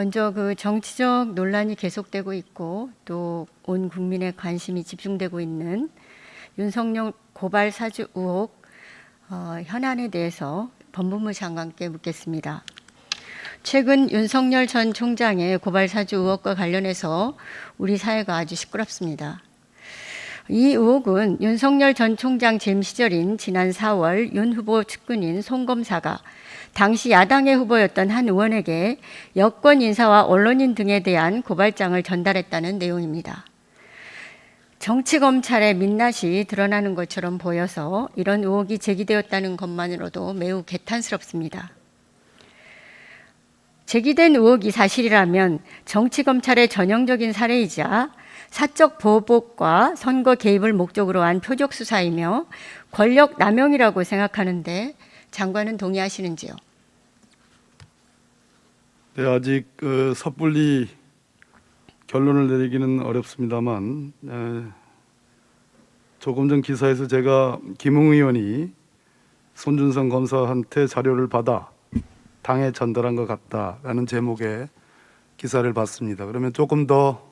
먼저 그 정치적 논란이 계속되고 있고 또 온 국민의 관심이 집중되고 있는 윤석열 고발 사주 의혹 어, 현안에 대해서 법무부 장관께 묻겠습니다. 최근 윤석열 전 총장의 고발 사주 의혹과 관련해서 우리 사회가 아주 시끄럽습니다. 이 의혹은 윤석열 전 총장 재임 시절인 지난 4월 윤 후보 측근인 송 검사가 당시 야당의 후보였던 한 의원에게 여권 인사와 언론인 등에 대한 고발장을 전달했다는 내용입니다. 정치 검찰의 민낯이 드러나는 것처럼 보여서 이런 의혹이 제기되었다는 것만으로도 매우 개탄스럽습니다. 제기된 의혹이 사실이라면 정치 검찰의 전형적인 사례이자 사적 보복과 선거 개입을 목적으로 한 표적 수사이며 권력 남용이라고 생각하는데 장관은 동의하시는지요? 네, 아직 그 섣불리 결론을 내리기는 어렵습니다만 에, 조금 전 기사에서 제가 김웅 의원이 손준성 검사한테 자료를 받아 당에 전달한 것 같다라는 제목의 기사를 봤습니다. 그러면 조금 더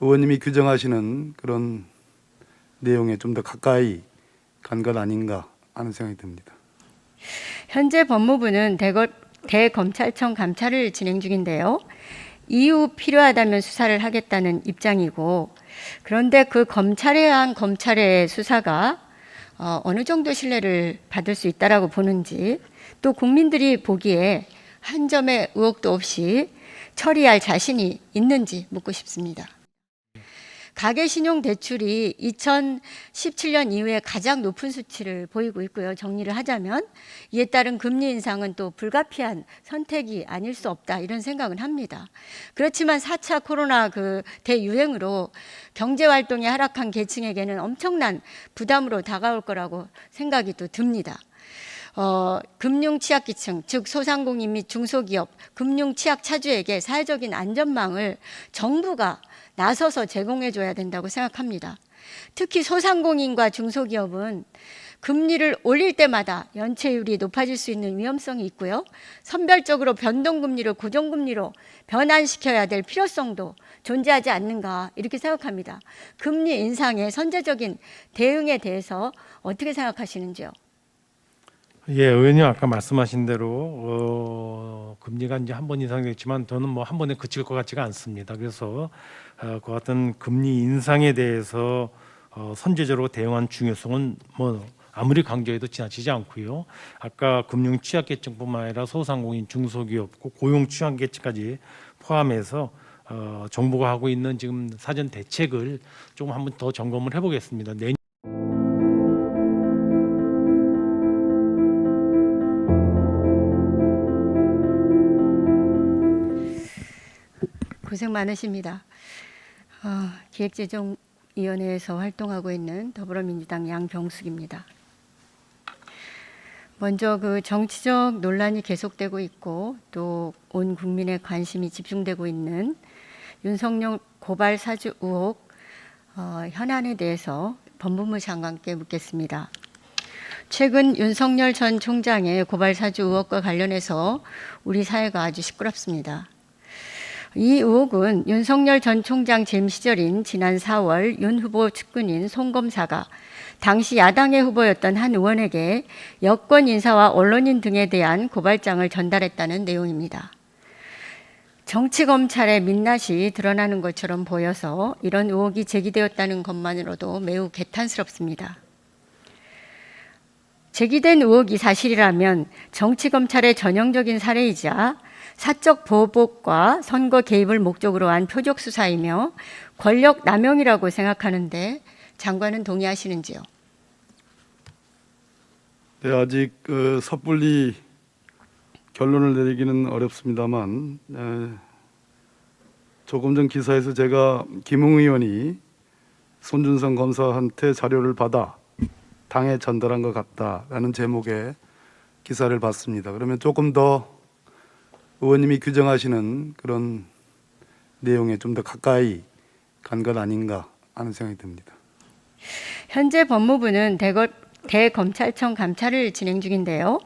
의원님이 규정하시는 그런 내용에 좀 더 가까이 간 것 아닌가 하는 생각이 듭니다. 현재 법무부는 대거, 대검찰청 감찰을 진행 중인데요. 이후 필요하다면 수사를 하겠다는 입장이고 그런데 그 검찰에 의한 검찰의 수사가 어, 어느 정도 신뢰를 받을 수 있다라고 보는지 또 국민들이 보기에 한 점의 의혹도 없이 처리할 자신이 있는지 묻고 싶습니다. 가계 신용 대출이 2017년 이후에 가장 높은 수치를 보이고 있고요. 정리를 하자면 이에 따른 금리 인상은 또 불가피한 선택이 아닐 수 없다 이런 생각은 합니다. 그렇지만 4차 코로나 그 대유행으로 경제 활동이 하락한 계층에게는 엄청난 부담으로 다가올 거라고 생각이 또 듭니다. 어, 금융 취약계층, 즉 소상공인 및 중소기업, 금융 취약 차주에게 사회적인 안전망을 정부가 나서서 제공해 줘야 된다고 생각합니다. 특히 소상공인과 중소기업은 금리를 올릴 때마다 연체율이 높아질 수 있는 위험성이 있고요. 선별적으로 변동금리를 고정금리로 변환시켜야 될 필요성도 존재하지 않는가 이렇게 생각합니다. 금리 인상의 선제적인 대응에 대해서 어떻게 생각하시는지요? 예, 의원님 아까 말씀하신 대로 어, 금리가 이제 한 번 인상됐지만 저는 뭐 한 번에 그칠 것 같지가 않습니다. 그래서 어, 그 같은 금리 인상에 대해서 어, 선제적으로 대응한 중요성은 뭐 아무리 강조해도 지나치지 않고요. 아까 금융 취약계층뿐만 아니라 소상공인, 중소기업, 고용 취약계층까지 포함해서 어, 정부가 하고 있는 지금 사전 대책을 조금 한번 더 점검을 해보겠습니다. 고생 많으십니다. 어, 기획재정위원회에서 활동하고 있는 더불어민주당 양병숙입니다. 먼저 그 정치적 논란이 계속되고 있고 또 온 국민의 관심이 집중되고 있는 윤석열 고발 사주 의혹 어, 현안에 대해서 법무부 장관께 묻겠습니다. 최근 윤석열 전 총장의 고발 사주 의혹과 관련해서 우리 사회가 아주 시끄럽습니다. 이 의혹은 윤석열 전 총장 재임 시절인 지난 4월 윤 후보 측근인 송 검사가 당시 야당의 후보였던 한 의원에게 여권 인사와 언론인 등에 대한 고발장을 전달했다는 내용입니다. 정치 검찰의 민낯이 드러나는 것처럼 보여서 이런 의혹이 제기되었다는 것만으로도 매우 개탄스럽습니다. 제기된 의혹이 사실이라면 정치 검찰의 전형적인 사례이자 사적 보복과 선거 개입을 목적으로 한 표적 수사이며 권력 남용이라고 생각하는데 장관은 동의하시는지요? 네, 아직 그 섣불리 결론을 내리기는 어렵습니다만 에, 조금 전 기사에서 제가 김웅 의원이 손준성 검사한테 자료를 받아 당에 전달한 것 같다라는 제목의 기사를 봤습니다. 그러면 조금 더 의원님이 규정하시는 그런 내용에 좀 더 가까이 간 것 아닌가 하는 생각이 듭니다. 현재 법무부는 대거, 대검찰청 감찰을 진행 중인데요.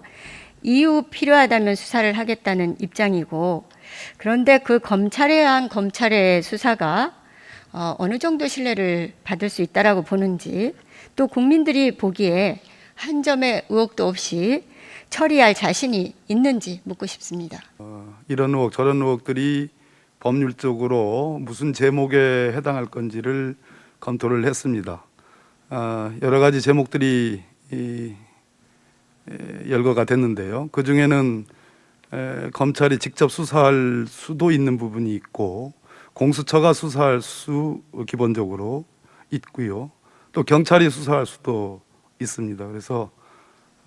이후 필요하다면 수사를 하겠다는 입장이고 그런데 그 검찰에 의한 검찰의 수사가 어, 어느 정도 신뢰를 받을 수 있다라고 보는지 또 국민들이 보기에 한 점의 의혹도 없이 처리할 자신이 있는지 묻고 싶습니다. 이런 의혹 저런 의혹들이 법률적으로 무슨 제목에 해당할 건지를 검토를 했습니다. 아, 여러 가지 제목들이 열거가 됐는데요. 그 중에는 에, 검찰이 직접 수사할 수도 있는 부분이 있고 공수처가 수사할 수 기본적으로 있고요. 또 경찰이 수사할 수도 있습니다. 그래서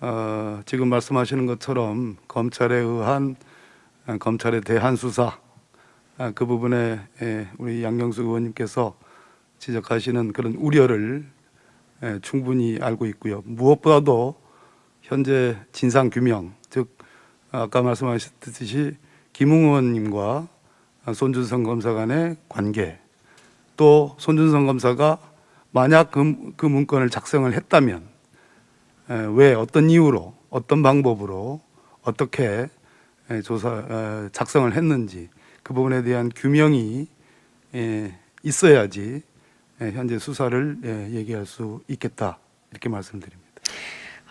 어, 지금 말씀하시는 것처럼 검찰에 의한 아, 검찰에 대한 수사 아, 그 부분에 예, 우리 양경수 의원님께서 지적하시는 그런 우려를 예, 충분히 알고 있고요. 무엇보다도 현재 진상 규명, 즉 아까 말씀하셨듯이 김웅 의원님과 손준성 검사 간의 관계, 또 손준성 검사가 만약 그, 그 문건을 작성을 했다면 에, 왜 어떤 이유로 어떤 방법으로 어떻게 에, 조사 어, 작성을 했는지 그 부분에 대한 규명이 에, 있어야지 에, 현재 수사를 에, 얘기할 수 있겠다 이렇게 말씀드립니다.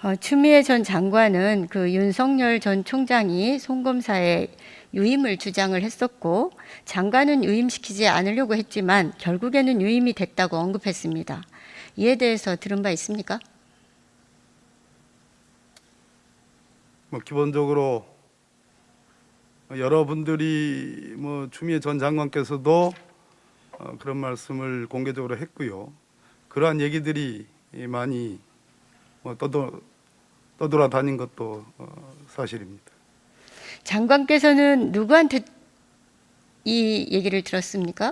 어, 추미애 전 장관은 그 윤석열 전 총장이 송 검사의 유임을 주장을 했었고 장관은 유임시키지 않으려고 했지만 결국에는 유임이 됐다고 언급했습니다. 이에 대해서 들은 바 있습니까? 뭐 기본적으로 여러분들이 뭐 추미애 전 장관께서도 어, 그런 말씀을 공개적으로 했고요. 그러한 얘기들이 많이 뭐 떠돌 떠돌아다닌 것도 어, 사실입니다. 장관께서는 누구한테 이 얘기를 들었습니까?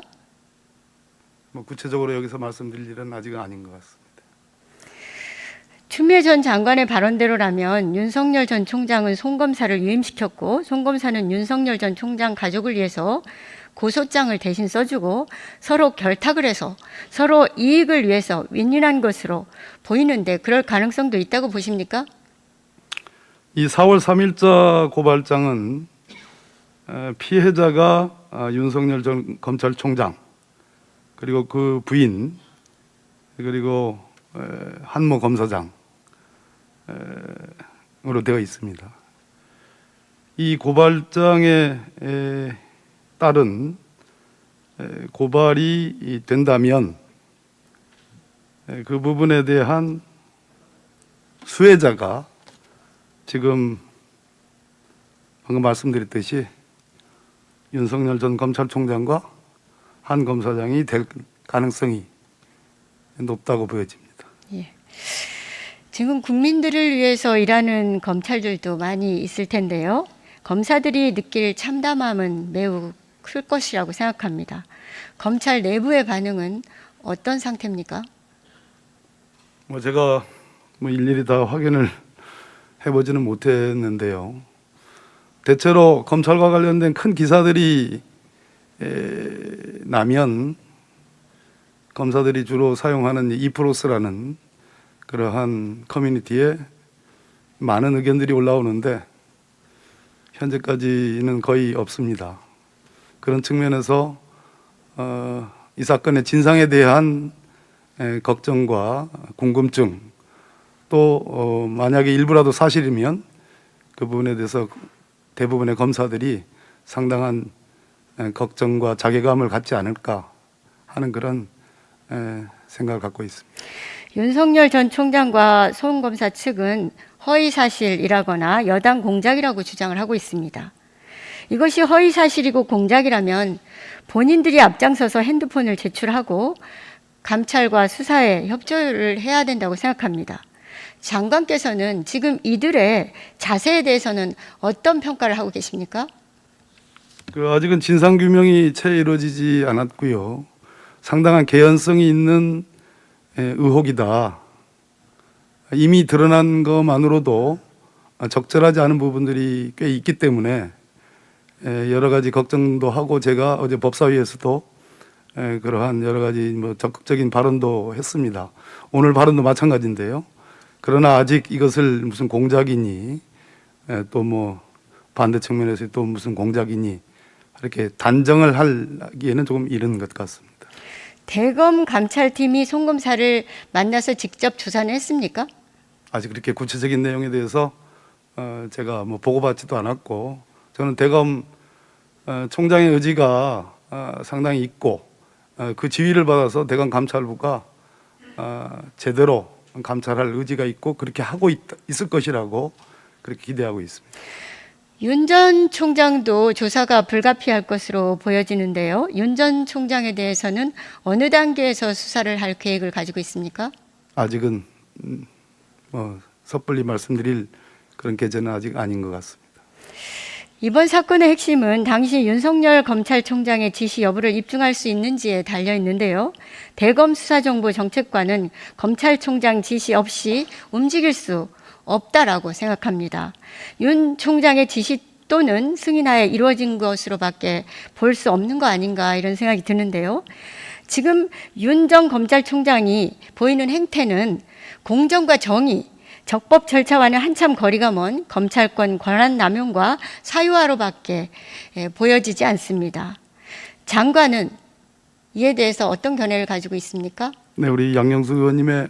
뭐 구체적으로 여기서 말씀드릴 일은 아직은 아닌 것 같습니다. 추미애 전 장관의 발언대로라면 윤석열 전 총장은 송 검사를 유임시켰고 송 검사는 윤석열 전 총장 가족을 위해서 고소장을 대신 써주고 서로 결탁을 해서 서로 이익을 위해서 윈윈한 것으로 보이는데 그럴 가능성도 있다고 보십니까? 이 4월 3일자 고발장은 에, 피해자가 아, 윤석열 전 검찰총장 그리고 그 부인 그리고 에, 한모 검사장 에, 으로 되어 있습니다. 이 고발장에 에, 따른 에, 고발이 이 된다면 에, 그 부분에 대한 수혜자가 지금 방금 말씀드렸듯이 윤석열 전 검찰총장과 한 검사장이 될 가능성이 높다고 보여집니다. 지금 국민들을 위해서 일하는 검찰들도 많이 있을 텐데요. 검사들이 느낄 참담함은 매우 클 것이라고 생각합니다. 검찰 내부의 반응은 어떤 상태입니까? 뭐 제가 뭐 일일이 다 확인을 해보지는 못했는데요. 대체로 검찰과 관련된 큰 기사들이 에, 나면 검사들이 주로 사용하는 이프로스라는 그러한 커뮤니티에 많은 의견들이 올라오는데 현재까지는 거의 없습니다. 그런 측면에서 어, 이 사건의 진상에 대한 에, 걱정과 궁금증 또 어, 만약에 일부라도 사실이면 그 부분에 대해서 대부분의 검사들이 상당한 에, 걱정과 자괴감을 갖지 않을까 하는 그런 에, 생각을 갖고 있습니다. 윤석열 전 총장과 송 검사 측은 허위 사실이라거나 여당 공작이라고 주장을 하고 있습니다. 이것이 허위 사실이고 공작이라면 본인들이 앞장서서 핸드폰을 제출하고 감찰과 수사에 협조를 해야 된다고 생각합니다. 장관께서는 지금 이들의 자세에 대해서는 어떤 평가를 하고 계십니까? 그 아직은 진상 규명이 채 이루어지지 않았고요. 상당한 개연성이 있는 에, 의혹이다. 이미 드러난 것만으로도 적절하지 않은 부분들이 꽤 있기 때문에 에, 여러 가지 걱정도 하고 제가 어제 법사위에서도 에, 그러한 여러 가지 뭐 적극적인 발언도 했습니다. 오늘 발언도 마찬가지인데요. 그러나 아직 이것을 무슨 공작이니 또 뭐 반대 측면에서 또 무슨 공작이니 이렇게 단정을 하기에는 조금 이른 것 같습니다. 대검 감찰팀이 송 검사를 만나서 직접 조사는 했습니까? 아직 그렇게 구체적인 내용에 대해서 어, 제가 뭐 보고받지도 않았고 저는 대검 어, 총장의 의지가 어, 상당히 있고 어, 그 지휘를 받아서 대검 감찰부가 어, 제대로 감찰할 의지가 있고 그렇게 하고 있, 있을 것이라고 그렇게 기대하고 있습니다. 윤 전 총장도 조사가 불가피할 것으로 보여지는데요. 윤 전 총장에 대해서는 어느 단계에서 수사를 할 계획을 가지고 있습니까? 아직은 음, 뭐 섣불리 말씀드릴 그런 계제는 아직 아닌 것 같습니다. 이번 사건의 핵심은 당시 윤석열 검찰총장의 지시 여부를 입증할 수 있는지에 달려 있는데요. 대검 수사정보 정책관은 검찰총장 지시 없이 움직일 수 없다라고 생각합니다. 윤 총장의 지시 또는 승인하에 이루어진 것으로밖에 볼 수 없는 거 아닌가 이런 생각이 드는데요. 지금 윤 전 검찰총장이 보이는 행태는 공정과 정의, 적법 절차와는 한참 거리가 먼 검찰권 권한 남용과 사유화로밖에 예, 보여지지 않습니다. 장관은 이에 대해서 어떤 견해를 가지고 있습니까? 네, 우리 양영수 의원님의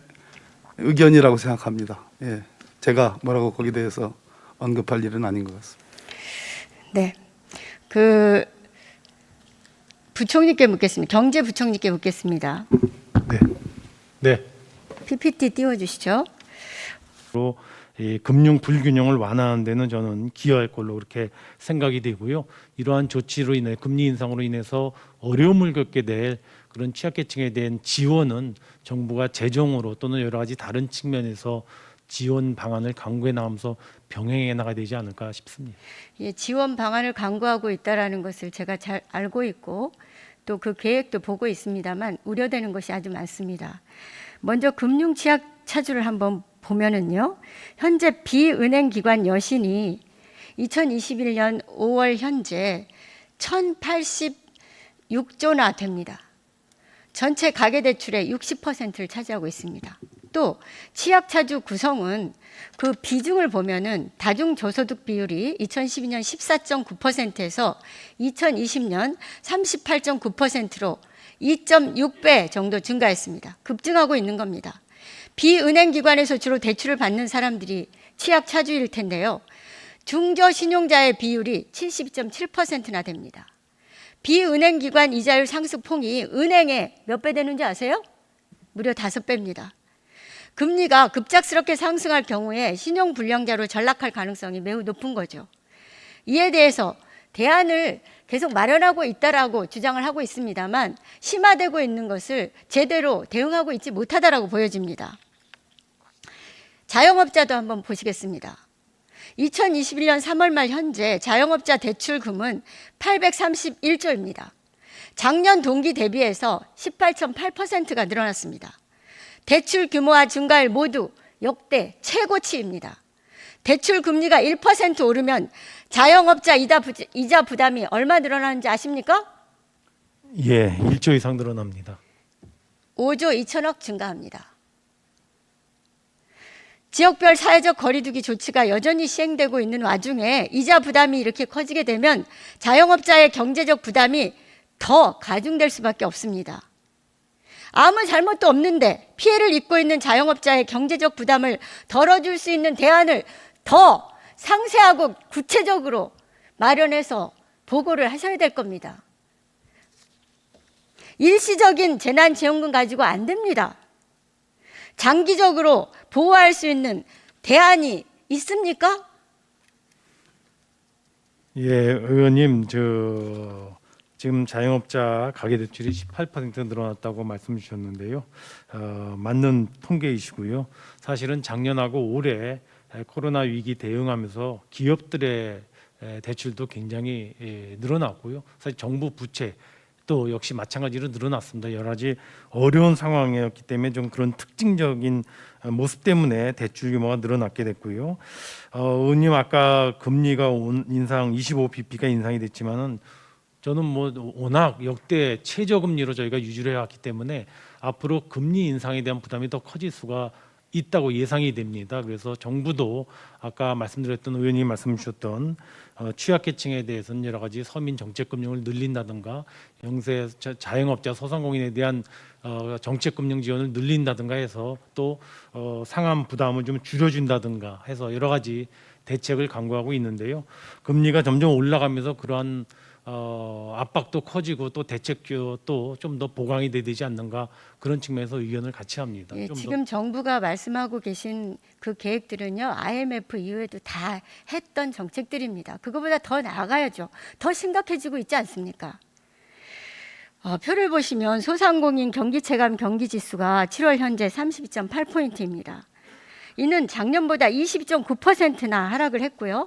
의견이라고 생각합니다. 예, 제가 뭐라고 거기에 대해서 언급할 일은 아닌 것 같습니다. 네. 그 부총리께 묻겠습니다. 경제부총리께 묻겠습니다. 네. 네. PPT 띄워 주시죠. 로이 금융 불균형을 완화하는 데는 저는 기여할 걸로 그렇게 생각이 되고요. 이러한 조치로 인해 금리 인상으로 인해서 어려움을 겪게 될 그런 취약계층에 대한 지원은 정부가 재정으로 또는 여러 가지 다른 측면에서 지원 방안을 강구해 나가면서 병행해 나가야 되지 않을까 싶습니다. 예, 지원 방안을 강구하고 있다라는 것을 제가 잘 알고 있고 또 그 계획도 보고 있습니다만 우려되는 것이 아주 많습니다. 먼저 금융 취약 차주를 한번 보면은요. 현재 비은행 기관 여신이 2021년 5월 현재 1086조나 됩니다. 전체 가계 대출의 60%를 차지하고 있습니다. 또 취약 차주 구성은 그 비중을 보면은 다중 저소득 비율이 2012년 14.9%에서 2020년 38.9%로 2.6배 정도 증가했습니다. 급증하고 있는 겁니다. 비은행 기관에서 주로 대출을 받는 사람들이 취약 차주일 텐데요. 중저 신용자의 비율이 72.7%나 됩니다. 비은행 기관 이자율 상승 폭이 은행에 몇 배 되는지 아세요? 무려 다섯 배입니다. 금리가 급작스럽게 상승할 경우에 신용 불량자로 전락할 가능성이 매우 높은 거죠. 이에 대해서 대안을 계속 마련하고 있다라고 주장을 하고 있습니다만 심화되고 있는 것을 제대로 대응하고 있지 못하다라고 보여집니다. 자영업자도 한번 보시겠습니다. 2021년 3월 말 현재 자영업자 대출금은 831조입니다. 작년 동기 대비해서 18.8%가 늘어났습니다. 대출 규모와 증가율 모두 역대 최고치입니다. 대출 금리가 1% 오르면 자영업자 이자, 부, 부담이 얼마 늘어나는지 아십니까? 예, 1조 이상 늘어납니다. 5조 2천억 증가합니다. 지역별 사회적 거리두기 조치가 여전히 시행되고 있는 와중에 이자 부담이 이렇게 커지게 되면 자영업자의 경제적 부담이 더 가중될 수밖에 없습니다. 아무 잘못도 없는데 피해를 입고 있는 자영업자의 경제적 부담을 덜어줄 수 있는 대안을 더 상세하고 구체적으로 마련해서 보고를 하셔야 될 겁니다. 일시적인 재난지원금 가지고 안 됩니다. 장기적으로 보호할 수 있는 대안이 있습니까? 예, 의원님 저 지금 자영업자 가계 대출이 18% 늘어났다고 말씀 주셨는데요. 어, 맞는 통계이시고요. 사실은 작년하고 올해 에, 코로나 위기 대응하면서 기업들의 에, 대출도 굉장히 예, 늘어났고요. 사실 정부 부채 또 역시 마찬가지로 늘어났습니다. 여러 가지 어려운 상황이었기 때문에 좀 그런 특징적인 어, 모습 때문에 대출 규모가 늘어났게 됐고요. 어, 의원님 아까 금리가 온- 인상 25bp가 인상이 됐지만은 저는 뭐 워낙 역대 최저 금리로 저희가 유지를 해왔기 때문에 앞으로 금리 인상에 대한 부담이 더 커질 수가 있다고 예상이 됩니다. 그래서 정부도 아까 말씀드렸던 의원님 말씀 주셨던 어, 취약계층에 대해서는 여러 가지 서민 정책 금융을 늘린다든가 영세 자- 자영업자 소상공인에 대한 어, 정책 금융 지원을 늘린다든가 해서 또 어, 상환 부담을 좀 줄여준다든가 해서 여러 가지 대책을 강구하고 있는데요. 금리가 점점 올라가면서 그러한 어, 압박도 커지고 또 대책도 좀더 보강이 돼야 되지 않는가 그런 측면에서 의견을 같이 합니다. 예, 좀 더- 지금 정부가 말씀하고 계신 그 계획들은요, IMF 이후에도 다 했던 정책들입니다. 그거보다 더 나아가야죠. 더 심각해지고 있지 않습니까? 어, 표를 보시면 소상공인 경기체감 경기지수가 7월 현재 32.8포인트입니다. 이는 작년보다 22.9%나 하락을 했고요.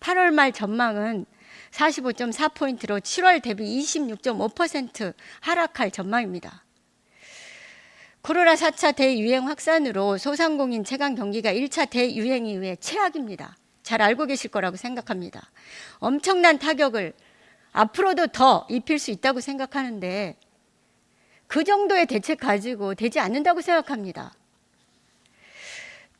8월 말 전망은 45.4포인트로 7월 대비 26.5% 하락할 전망입니다. 코로나 4차 대유행 확산으로 소상공인 체감 경기가 1차 대유행 이후에 최악입니다. 잘 알고 계실 거라고 생각합니다. 엄청난 타격을 앞으로도 더 입힐 수 있다고 생각하는데 그 정도의 대책 가지고 되지 않는다고 생각합니다.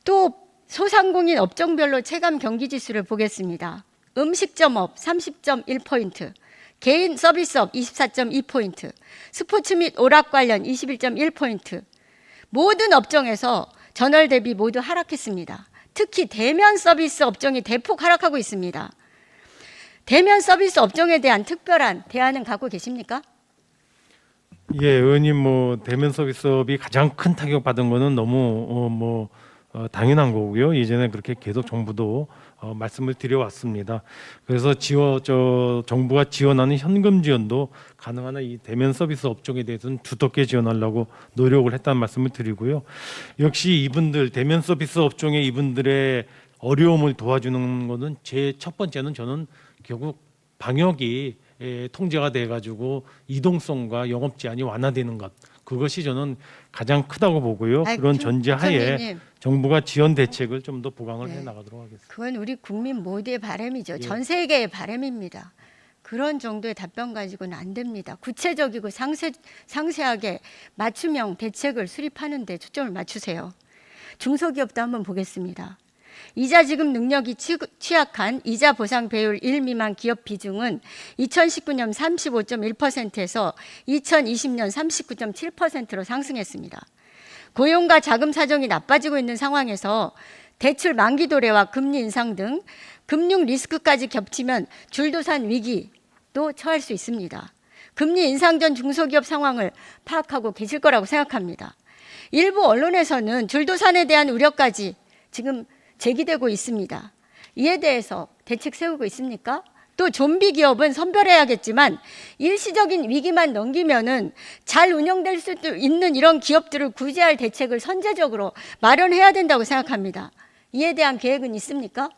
또 소상공인 업종별로 체감 경기 지수를 보겠습니다. 음식점업 30.1포인트, 개인 서비스업 24.2포인트, 스포츠 및 오락 관련 21.1포인트, 모든 업종에서 전월 대비 모두 하락했습니다. 특히 대면 서비스 업종이 대폭 하락하고 있습니다. 대면 서비스 업종에 대한 특별한 대안은 갖고 계십니까? 예, 의원님 뭐 대면 서비스업이 가장 큰 타격 받은 거는 너무 어, 뭐 어, 당연한 거고요. 예전에 그렇게 계속 정부도 어, 말씀을 드려왔습니다. 그래서 지원 저 정부가 지원하는 현금 지원도 가능한 한이 대면 서비스 업종에 대해서는 두텁게 지원하려고 노력을 했다는 말씀을 드리고요. 역시 이분들 대면 서비스 업종의 이분들의 어려움을 도와주는 것은 제 첫 번째는 저는 결국 방역이 에, 통제가 돼 가지고 이동성과 영업 제한이 완화되는 것 그것이 저는 가장 크다고 보고요. 아이, 그런 좀- 전제하에 정부가 지원 대책을 좀 더 보강을 네. 해 나가도록 하겠습니다. 그건 우리 국민 모두의 바람이죠. 예. 전 세계의 바람입니다. 그런 정도의 답변 가지고는 안 됩니다. 구체적이고 상세, 상세하게 맞춤형 대책을 수립하는 데 초점을 맞추세요. 중소기업도 한번 보겠습니다. 이자 지급 능력이 취- 취약한 이자 보상 배율 1 미만 기업 비중은 2019년 35.1%에서 2020년 39.7%로 상승했습니다. 고용과 자금 사정이 나빠지고 있는 상황에서 대출 만기 도래와 금리 인상 등 금융 리스크까지 겹치면 줄도산 위기도 처할 수 있습니다. 금리 인상 전 중소기업 상황을 파악하고 계실 거라고 생각합니다. 일부 언론에서는 줄도산에 대한 우려까지 지금 제기되고 있습니다. 이에 대해서 대책 세우고 있습니까? 또 좀비 기업은 선별해야겠지만 일시적인 위기만 넘기면은 잘 운영될 수도 있는 이런 기업들을 구제할 대책을 선제적으로 마련해야 된다고 생각합니다. 이에 대한 계획은 있습니까?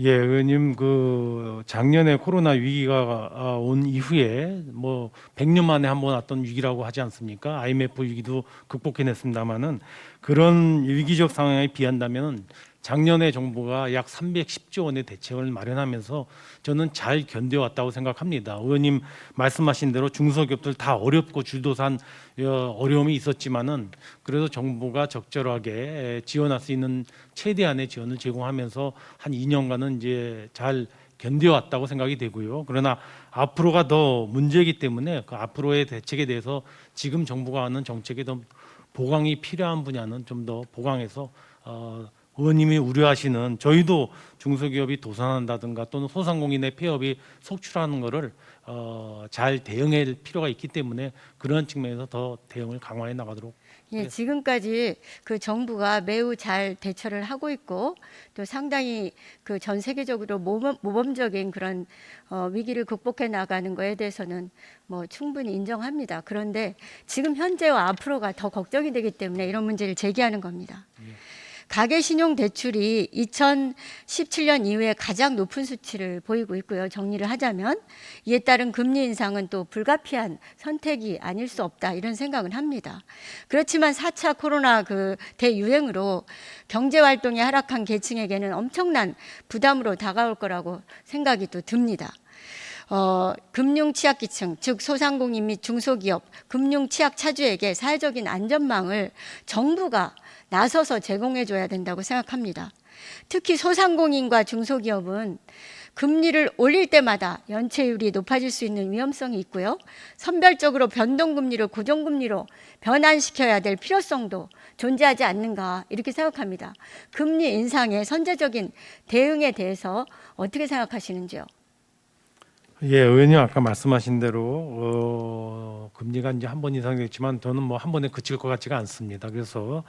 예, 의원님 그 작년에 코로나 위기가 아, 온 이후에 뭐 100년 만에 한 번 왔던 위기라고 하지 않습니까? IMF 위기도 극복해냈습니다마는 그런 위기적 상황에 비한다면 작년에 정부가 약 310조 원의 대책을 마련하면서 저는 잘 견뎌왔다고 생각합니다. 의원님 말씀하신 대로 중소기업들 다 어렵고 줄도산 어, 어려움이 있었지만은 그래도 정부가 적절하게 지원할 수 있는 최대한의 지원을 제공하면서 한 2년간은 이제 잘 견뎌왔다고 생각이 되고요. 그러나 앞으로가 더 문제이기 때문에 그 앞으로의 대책에 대해서 지금 정부가 하는 정책에 더 보강이 필요한 분야는 좀 더 보강해서 어, 의원님이 우려하시는 저희도 중소기업이 도산한다든가 또는 소상공인의 폐업이 속출하는 것을 어, 잘 대응할 필요가 있기 때문에 그런 측면에서 더 대응을 강화해 나가도록 예, 지금까지 그 정부가 매우 잘 대처를 하고 있고 또 상당히 그 전 세계적으로 모범, 모범적인 그런 어, 위기를 극복해 나가는 거에 대해서는 뭐 충분히 인정합니다. 그런데 지금 현재와 앞으로가 더 걱정이 되기 때문에 이런 문제를 제기하는 겁니다. 가계 신용 대출이 2017년 이후에 가장 높은 수치를 보이고 있고요. 정리를 하자면 이에 따른 금리 인상은 또 불가피한 선택이 아닐 수 없다 이런 생각은 합니다. 그렇지만 4차 코로나 그 대유행으로 경제 활동이 하락한 계층에게는 엄청난 부담으로 다가올 거라고 생각이 또 듭니다. 어, 금융 취약계층, 즉 소상공인 및 중소기업, 금융 취약 차주에게 사회적인 안전망을 정부가 나서서 제공해 줘야 된다고 생각합니다. 특히 소상공인과 중소기업은 금리를 올릴 때마다 연체율이 높아질 수 있는 위험성이 있고요. 선별적으로 변동금리를 고정금리로 변환시켜야 될 필요성도 존재하지 않는가 이렇게 생각합니다. 금리 인상의 선제적인 대응에 대해서 어떻게 생각하시는지요? 예, 의원님 아까 말씀하신 대로 어, 금리가 이제 한 번 인상됐지만 저는 뭐 한 번에 그칠 것 같지가 않습니다. 그래서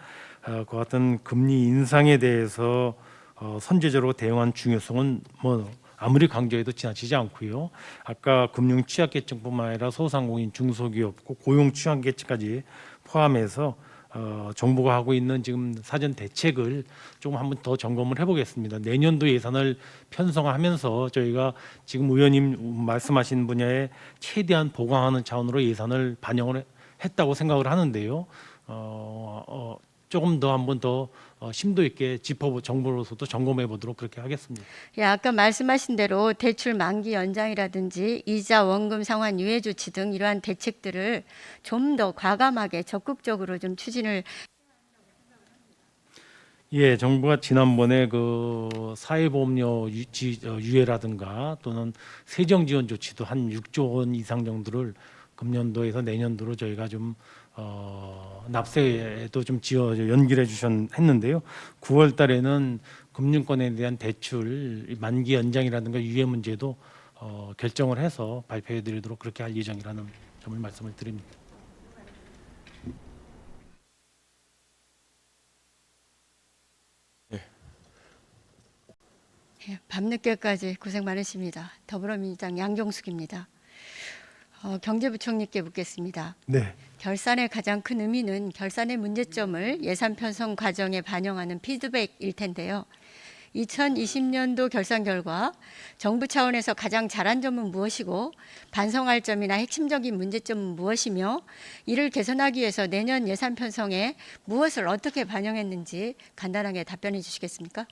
어, 그 같은 금리 인상에 대해서 어, 선제적으로 대응한 중요성은 뭐 아무리 강조해도 지나치지 않고요. 아까 금융 취약계층뿐만 아니라 소상공인, 중소기업, 고- 고용 취약계층까지 포함해서 어, 정부가 하고 있는 지금 사전 대책을 조금 한번 더 점검을 해보겠습니다. 내년도 예산을 편성하면서 저희가 지금 의원님 말씀하신 분야에 최대한 보강하는 차원으로 예산을 반영을 했다고 생각을 하는데요. 어, 어, 조금 더 한번 더 어, 심도 있게 짚어 정부로서도 점검해 보도록 그렇게 하겠습니다. 예, 아까 말씀하신 대로 대출 만기 연장이라든지 이자 원금 상환 유예 조치 등 이러한 대책들을 좀 더 과감하게 적극적으로 좀 추진을 예, 정부가 지난번에 그 사회보험료 유지 어, 유예라든가 또는 세정 지원 조치도 한 6조 원 이상 정도를 금년도에서 내년도로 저희가 좀 어, 납세에도 좀 지어 연기해 주셨는데요. 9월 달에는 금융권에 대한 대출 만기 연장이라든가 유예 문제도 어, 결정을 해서 발표해 드리도록 그렇게 할 예정이라는 점을 말씀을 드립니다. 예, 밤늦게까지 고생 많으십니다. 더불어민주당 양경숙입니다. 어, 경제부총리께 묻겠습니다. 네. 결산의 가장 큰 의미는 결산의 문제점을 예산 편성 과정에 반영하는 피드백일 텐데요. 2020년도 결산 결과 정부 차원에서 가장 잘한 점은 무엇이고 반성할 점이나 핵심적인 문제점은 무엇이며 이를 개선하기 위해서 내년 예산 편성에 무엇을 어떻게 반영했는지 간단하게 답변해 주시겠습니까?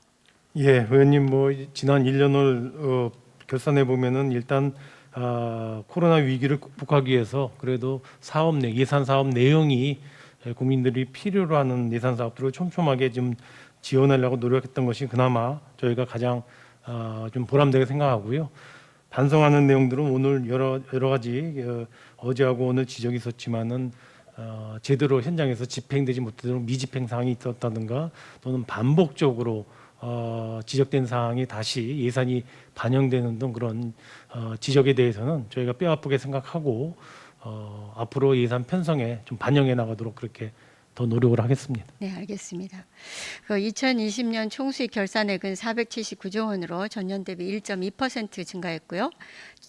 예, 의원님 뭐 지난 1년을 어, 결산해 보면은 일단 아, 코로나 위기를 극복하기 위해서 그래도 사업 내 예산 사업 내용이 에, 국민들이 필요로 하는 예산 사업들을 촘촘하게 좀 지원하려고 노력했던 것이 그나마 저희가 가장 아, 좀 보람되게 생각하고요. 반성하는 내용들은 오늘 여러 여러 가지 어, 어제하고 오늘 지적이 있었지만은 어, 제대로 현장에서 집행되지 못하도록 미집행 사항이 있었다든가 또는 반복적으로 어, 지적된 사항이 다시 예산이 반영되는 등 그런 어, 지적에 대해서는 저희가 뼈 아프게 생각하고 어, 앞으로 예산 편성에 좀 반영해 나가도록 그렇게 더 노력을 하겠습니다. 네, 알겠습니다. 그 2020년 총수익 결산액은 479조 원으로 전년 대비 1.2% 증가했고요.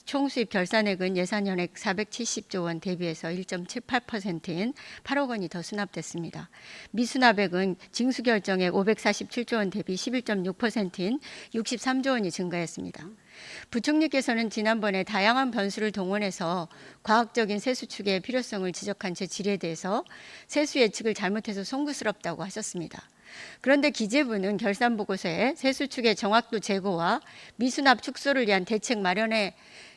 총수입 결산액은 예산 현액 470조 원 대비해서 1.78%인 8억 원이 더 수납됐습니다. 미수납액은 징수 결정액 547조 원 대비 11.6%인 63조 원이 증가했습니다. 부총리께서는 지난번에 다양한 변수를 동원해서 과학적인 세수 추계의 필요성을 지적한 제 질의에 대해서 세수 예측을 잘못해서 송구스럽다고 하셨습니다. 그런데 기재부는 결산 보고서에 세수 추계 정확도 제고와 미수납 축소를 위한 대책 마련에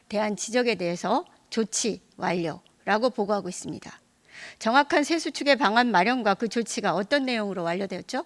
대한 지적에 대해서 조치 완료라고 보고하고 있습니다. 정확한 세수 추계 방안 마련과 그 조치가 어떤 내용으로 완료되었죠?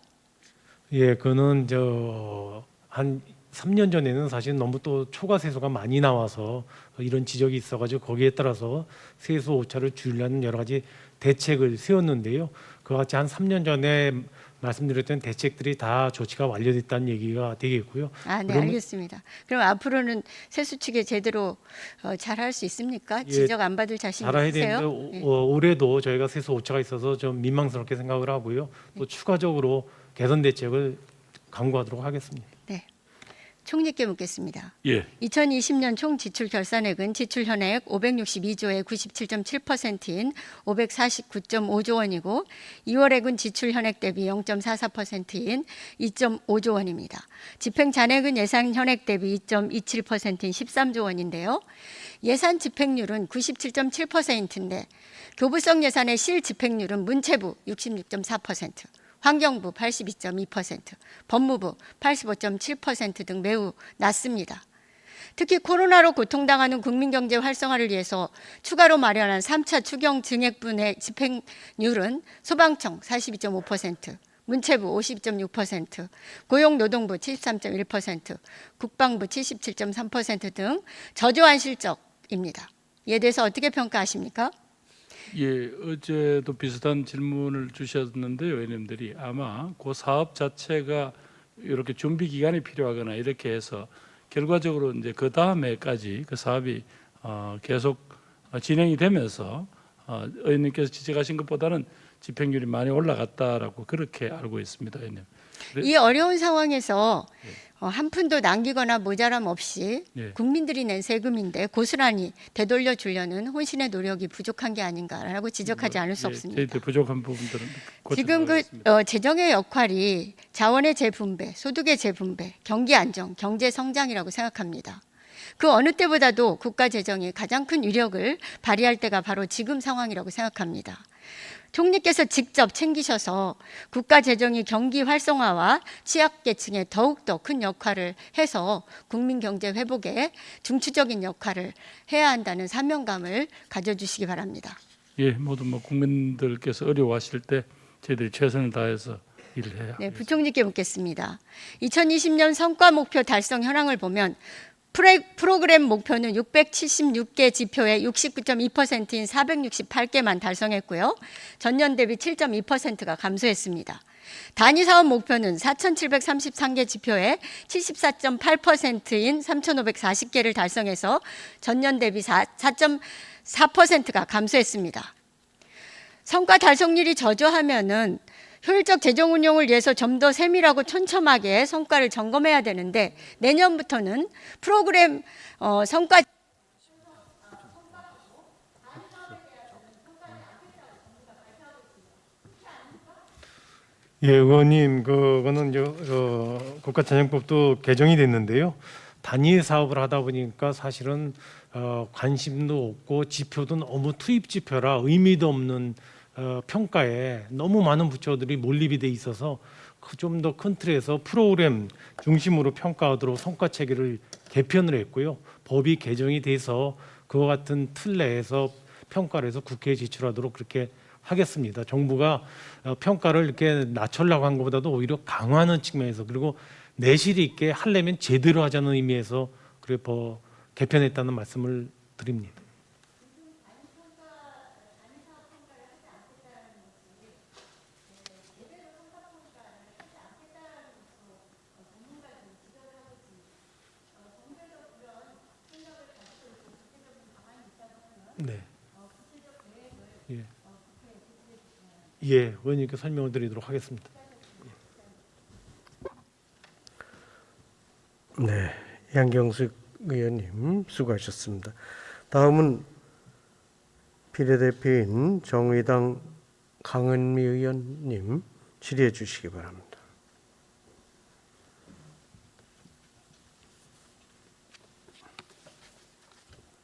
예, 그는 저 한 3년 전에는 사실 너무 또 초과 세수가 많이 나와서 이런 지적이 있어가지고 거기에 따라서 세수 오차를 줄이려는 여러 가지 대책을 세웠는데요. 그와 같이 한 3년 전에 말씀드렸던 대책들이 다 조치가 완료됐다는 얘기가 되겠고요. 아, 네, 그러면- 알겠습니다. 그럼 앞으로는 세수 추계 제대로 어, 잘할 수 있습니까? 예, 지적 안 받을 자신 잘해야 있으세요? 되는데 예. 오- 어, 올해도 저희가 세수 오차가 있어서 좀 민망스럽게 생각을 하고요. 또 추가적으로 개선 대책을 강구하도록 하겠습니다. 네. 총리께 묻겠습니다. 예. 2020년 총 지출 결산액은 지출 현액 562조의 97.7%인 549.5조 원이고 2월액은 지출 현액 대비 0.44%인 2.5조 원입니다. 집행 잔액은 예산 현액 대비 2.27%인 13조 원인데요. 예산 집행률은 97.7%인데 교부성 예산의 실 집행률은 문체부 66.4%, 환경부 82.2%, 법무부 85.7%등 매우 낮습니다. 특히 코로나로 고통당하는 국민 경제 활성화를 위해서 추가로 마련한 3차 추경 증액분의 집행률은 소방청 42.5%, 문체부 50.6%, 고용노동부 73.1%, 국방부 77.3%등 저조한 실적입니다. 이에 대해서 어떻게 평가하십니까? 예, 어제도 비슷한 질문을 주셨는데요, 의원님들이 아마 그 사업 자체가 이렇게 준비 기간이 필요하거나 이렇게 해서 결과적으로 이제 그 다음에까지 그 사업이 어, 계속 어, 진행이 되면서 어, 의원님께서 지적하신 것보다는 집행률이 많이 올라갔다라고 그렇게 알고 있습니다, 의원님. 네. 이 어려운 상황에서 어, 한 푼도 남기거나 모자람 없이 예. 국민들이 낸 세금인데 고스란히 되돌려 주려는 혼신의 노력이 부족한 게 아닌가라고 지적하지 않을 수 예, 없습니다. 부족한 부분들은 지금 그. 어, 재정의 역할이 자원의 재분배, 소득의 재분배, 경기 안정, 경제 성장이라고 생각합니다. 그 어느 때보다도 국가 재정이 가장 큰 위력을 발휘할 때가 바로 지금 상황이라고 생각합니다. 총리께서 직접 챙기셔서 국가 재정이 경기 활성화와 취약계층에 더욱더 큰 역할을 해서 국민 경제 회복에 중추적인 역할을 해야 한다는 사명감을 가져주시기 바랍니다. 예, 모두 뭐 국민들께서 어려워하실 때 저희들이 최선을 다해서 일을 해야. 네, 부총리께 묻겠습니다. 2020년 성과 목표 달성 현황을 보면 프로그램 목표는 676개 지표의 69.2%인 468개만 달성했고요. 전년 대비 7.2%가 감소했습니다. 단위 사업 목표는 4,733개 지표의 74.8%인 3,540개를 달성해서 전년 대비 4.4%가 감소했습니다. 성과 달성률이 저조하면은 효율적 재정 운용을 위해서 좀 더 세밀하고 촘촘하게 성과를 점검해야 되는데 내년부터는 프로그램 어, 성과 예, 의원님, 그거는 저, 어, 국가자정법도 개정이 됐는데요. 단위 사업을 하다 보니까 사실은 어, 관심도 없고 지표도 너무 투입 지표라 의미도 없는 어, 평가에 너무 많은 부처들이 몰입이 돼 있어서 그좀더 큰 틀에서 프로그램 중심으로 평가하도록 성과 체계를 개편을 했고요. 법이 개정이 돼서 그와 같은 틀 내에서 평가를 해서 국회에 제출하도록 그렇게 하겠습니다. 정부가 어, 평가를 이렇게 낮추려고 한 것보다도 오히려 강화하는 측면에서 그리고 내실 있게 하려면 제대로 하자는 의미에서 그래 뭐 개편했다는 말씀을 드립니다. 예, 의원님께 설명을 드리도록 하겠습니다. 네, 양경숙 의원님 수고하셨습니다. 다음은 비례대표인 정의당 강은미 의원님 질의해 주시기 바랍니다.